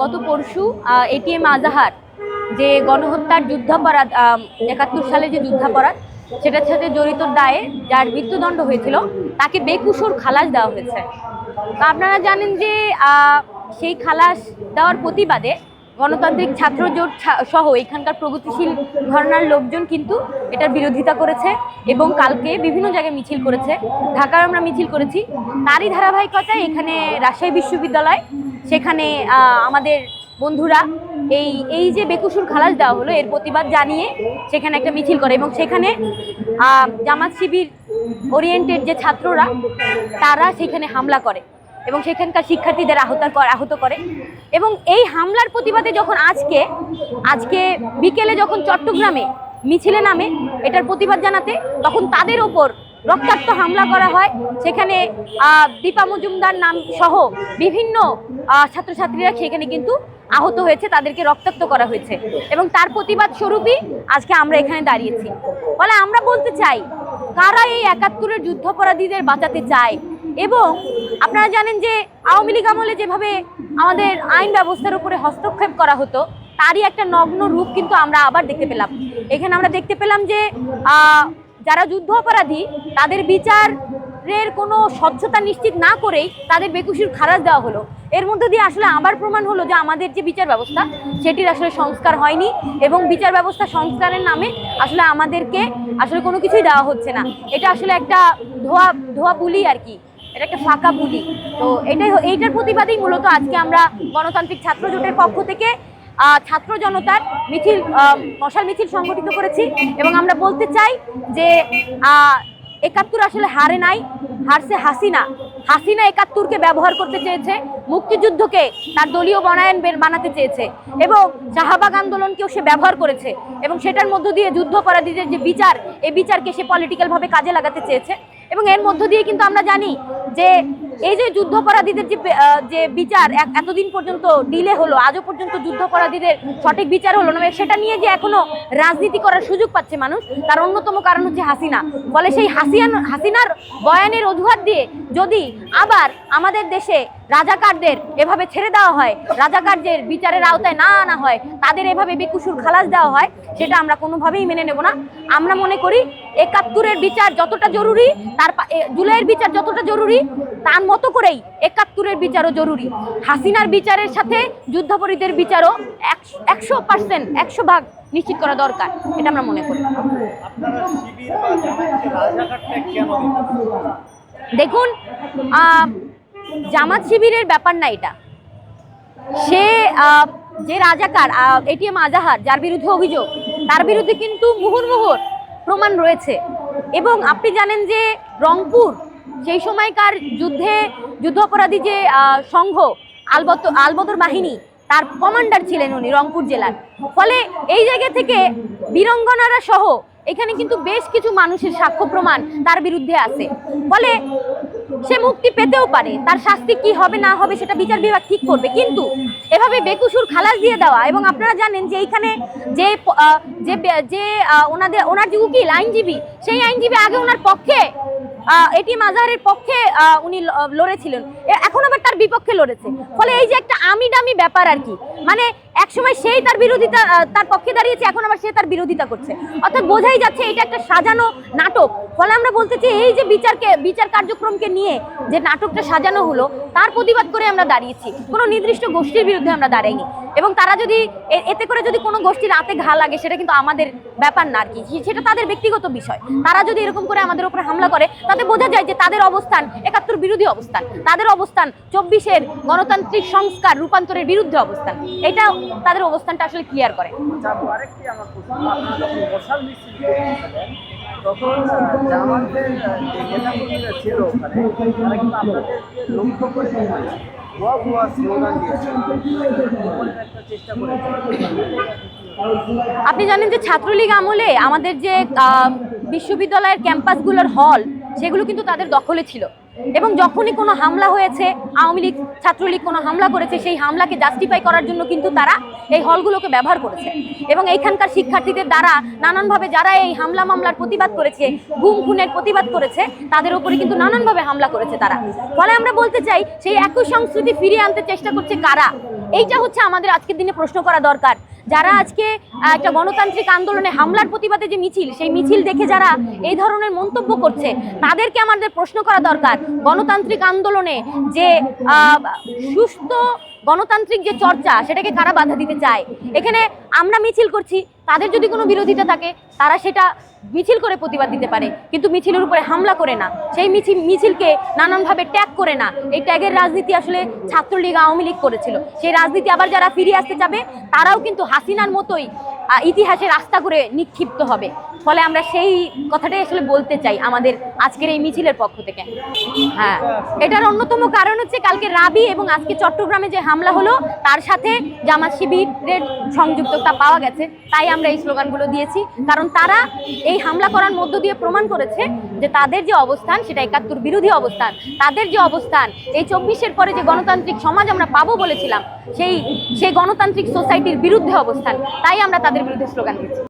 গত পরশু এটিএম আজাহার যে গণহত্যার যুদ্ধাপরাধ একাত্তর সালে যে যুদ্ধাপরাধ, সেটার সাথে জড়িত দায়ে যার মৃত্যুদণ্ড হয়েছিল, তাকে বেকুসুর খালাস দেওয়া হয়েছে। তো আপনারা জানেন যে সেই খালাস দেওয়ার প্রতিবাদে গণতান্ত্রিক ছাত্র জোট সহ এখানকার প্রগতিশীল ঘরানার লোকজন কিন্তু এটার বিরোধিতা করেছে এবং কালকে বিভিন্ন জায়গায় মিছিল করেছে। ঢাকার আমরা মিছিল করেছি। তারই ধারাবাহিকতায় এখানে রাজশাহী বিশ্ববিদ্যালয়, সেখানে আমাদের বন্ধুরা এই এই যে বেকুসুর খালাস দেওয়া হলো, এর প্রতিবাদ জানিয়ে সেখানে একটা মিছিল করে এবং সেখানে জামাত শিবির ওরিয়েন্টেড যে ছাত্ররা, তারা সেখানে হামলা করে। এবং সেখানকার শিক্ষার্থীদের আহত আহত করে। এবং এই হামলার প্রতিবাদে যখন আজকে আজকে বিকেলে যখন চট্টগ্রামে মিছিলে নামে এটার প্রতিবাদ জানাতে, তখন তাদের ওপর রক্তাক্ত হামলা করা হয়। সেখানে দীপা মজুমদার নাম সহ বিভিন্ন ছাত্রছাত্রীরা সেখানে কিন্তু আহত হয়েছে, তাদেরকে রক্তাক্ত করা হয়েছে। এবং তার প্রতিবাদ স্বরূপই আজকে আমরা এখানে দাঁড়িয়েছি। ফলে আমরা বলতে চাই, কারা এই একাত্তরের যুদ্ধাপরাধীদের বাঁচাতে চায়? এবং আপনারা জানেন যে আওয়ামী লীগ আমলে যেভাবে আমাদের আইন ব্যবস্থার উপরে হস্তক্ষেপ করা হতো, তারই একটা নগ্ন রূপ কিন্তু আমরা আবার দেখতে পেলাম। এখানে আমরা দেখতে পেলাম যে যারা যুদ্ধ অপরাধী, তাদের বিচারের কোনো স্বচ্ছতা নিশ্চিত না করেই তাদের বেকুশির খারাজ দেওয়া হলো। এর মধ্যে দিয়ে আসলে আবার প্রমাণ হলো যে আমাদের যে বিচার ব্যবস্থা, সেটির আসলে সংস্কার হয়নি এবং বিচার ব্যবস্থা সংস্কারের নামে আসলে আমাদেরকে আসলে কোনো কিছুই দেওয়া হচ্ছে না। এটা আসলে একটা ধোয়া ধোয়া বুলি আর কি। এটা একটা ফাঁকা বুলি তো এটাই এইটার প্রতিবাদেই মূলত আজকে আমরা গণতান্ত্রিক ছাত্র জোটের পক্ষ থেকে ছাত্র জনতার মিছিল মশাল মিছিল সংগঠিত করেছি এবং আমরা বলতে চাই যে একাত্তর আসলে হারে নাই, হারছে হাসিনা। হাসিনা একাত্তরকে ব্যবহার করতে চেয়েছে, মুক্তিযুদ্ধকে তার দলীয় বনায়ন বানাতে চেয়েছে এবং শাহবাগ আন্দোলনকেও সে ব্যবহার করেছে এবং সেটার মধ্য দিয়ে যুদ্ধ যুদ্ধপরাধীদের যে বিচার, এই বিচারকে সে পলিটিক্যালভাবে কাজে লাগাতে চেয়েছে এবং এর মধ্য দিয়ে কিন্তু আমরা জানি যে এই যে যুদ্ধাপরাধীদের যে যে বিচার এতদিন পর্যন্ত ডিলে হলো, আজও পর্যন্ত যুদ্ধাপরাধীদের সঠিক বিচার হলো না সেটা নিয়ে যে এখনও রাজনীতি করার সুযোগ পাচ্ছে মানুষ, তার অন্যতম কারণ হচ্ছে হাসিনা। ফলে সেই হাসিয়ান, হাসিনার বয়ানের অজুহাত দিয়ে যদি আবার আমাদের দেশে রাজাকারদের এভাবে ছেড়ে দেওয়া হয়, রাজাকারদের বিচারের আওতায় না আনা হয়, তাদের এভাবে বেকুসুর খালাস দেওয়া হয়, সেটা আমরা কোনোভাবেই মেনে নেব না। আমরা মনে করি একাত্তরের বিচার যতটা জরুরি, তার জুলাইয়ের বিচার যতটা জরুরি, তার মতো করেই একাত্তরের বিচারও জরুরি। হাসিনার বিচারের সাথে যুদ্ধাপরীদের বিচারও একশো পার্সেন্ট, একশো ভাগ নিশ্চিত করা দরকার, এটা আমরা মনে করি। দেখুন জামাত শিবিরের ব্যাপার না এটা। সে যে রাজাকার এটিএম আজাহার, যার বিরুদ্ধে অভিযোগ, তার বিরুদ্ধে কিন্তু মুহুর্মুহুর প্রমাণ রয়েছে। এবং আপনি জানেন যে রংপুর, সেই সময়কার যুদ্ধে, যুদ্ধাপরাধী যে সংঘ, আলবত, আলবদর বাহিনী, তার কমান্ডার ছিলেন উনি রংপুর জেলার। ফলে এই জায়গা থেকে বীরঙ্গনারা সহ এখানে কিন্তু বেশ কিছু মানুষের সাক্ষ্য প্রমাণ তার বিরুদ্ধে আছে। ফলে সে মুক্তি পেতেও পারে, তার শাস্তি কি হবে না হবে সেটা বিচার বিভাগ ঠিক করবে। কিন্তু এভাবে বেকুসুর খালাস দিয়ে দেওয়া এবং আপনারা জানেন যে এইখানে যে যে যে ওনাদের, ওনার যে উকিল, আইনজীবী, সেই আইনজীবী আগে ওনার পক্ষে এটি মাজারের পক্ষে উনি লড়েছিলেন। এখন আবার তার বিপক্ষে লড়েছে। ফলে এই যে একটা আমি ডামি ব্যাপার আর কি মানে একসময় সেই তার বিরোধিতা তার পক্ষে দাঁড়িয়েছে, এখন আবার সে তার বিরোধিতা করছে। অর্থাৎ বোঝাই যাচ্ছে এটা একটা সাজানো নাটক। ফলে আমরা বলতে চাই, এই যে বিচারকে, বিচার কার্যক্রমকে নিয়ে যে নাটকটা সাজানো হলো, তার প্রতিবাদ করে আমরা দাঁড়িয়েছি। কোনো নির্দিষ্ট গোষ্ঠীর বিরুদ্ধে আমরা দাঁড়াইনি। এবং তারা যদি এতে করে যদি কোনো গোষ্ঠীর রাতে ঘা লাগে, সেটা কিন্তু আমাদের ব্যাপার না আর কি। সেটা তাদের ব্যক্তিগত বিষয়। তারা যদি এরকম করে আমাদের উপরে হামলা করে, তাতে বোঝা যায় যে তাদের অবস্থান একাত্তর বিরোধী অবস্থান। তাদের অবস্থান চব্বিশের গণতান্ত্রিক সংস্কার রূপান্তরের বিরুদ্ধে অবস্থান। এটা তাদের অবস্থানটা আসলে ক্লিয়ার করে। নেতাকর্মীরা ছিল চেষ্টা করেছে আপনি জানেন যে ছাত্রলীগ আমলে আমাদের যে বিশ্ববিদ্যালয়ের ক্যাম্পাসগুলোর হল, সেগুলো কিন্তু তাদের দখলে ছিল। এবং যখনই কোনো হামলা হয়েছে, আওয়ামী লীগ ছাত্রলীগ কোনো হামলা করেছে, সেই হামলাকে জাস্টিফাই করার জন্য কিন্তু তারা এই হলগুলোকে ব্যবহার করেছে। এবং এইখানকার শিক্ষার্থীদের দ্বারা নানানভাবে যারা এই হামলা মামলার প্রতিবাদ করেছে, গুম খুনের প্রতিবাদ করেছে, তাদের উপরে কিন্তু নানানভাবে হামলা করেছে তারা। ফলে আমরা বলতে চাই, সেই একই সংস্কৃতি ফিরিয়ে আনতে চেষ্টা করছে কারা? এইটা হচ্ছে আমাদের আজকের দিনে প্রশ্ন করা দরকার। যারা আজকে একটা গণতান্ত্রিক আন্দোলনে হামলার প্রতিবাদে যে মিছিল, সেই মিছিল দেখে যারা এই ধরনের মন্তব্য করছে, তাদেরকে আমাদের প্রশ্ন করা দরকার। গণতান্ত্রিক আন্দোলনে যে সুস্থ গণতান্ত্রিক যে চর্চা, সেটাকে কারা বাধা দিতে চায়? এখানে আমরা মিছিল করছি, তাদের যদি কোনো বিরোধিতা থাকে, তারা সেটা মিছিল করে প্রতিবাদ দিতে পারে। কিন্তু মিছিলের উপরে হামলা করে না। সেই মিছিল মিছিলকে নানানভাবে ট্যাগ করে না। এই ট্যাগের রাজনীতি আসলে ছাত্রলীগ আওয়ামী লীগ করেছিল। সেই রাজনীতি আবার যারা ফিরিয়ে আসতে যাবে তারাও কিন্তু হাসিনার মতোই ইতিহাসে রাস্তা করে নিক্ষিপ্ত হবে। ফলে আমরা সেই কথাটাই আসলে বলতে চাই আমাদের আজকের এই মিছিলের পক্ষ থেকে। হ্যাঁ এটার অন্যতম কারণ হচ্ছে কালকে রাবি এবং আজকে চট্টগ্রামে যে হামলা হলো, তার সাথে জামাত শিবিরের সংযুক্ততা পাওয়া গেছে। তাই আমরা এই স্লোগানগুলো দিয়েছি। কারণ তারা এই হামলা করার মধ্য দিয়ে প্রমাণ করেছে যে তাদের যে অবস্থান, সেটা একাত্তর বিরোধী অবস্থান, তাদের যে অবস্থান, এই চব্বিশের পরে যে গণতান্ত্রিক সমাজ আমরা পাবো বলেছিলাম সেই সেই গণতান্ত্রিক সোসাইটির বিরুদ্ধে অবস্থান। তাই আমরা তাদের বিরুদ্ধে স্লোগান দিচ্ছি।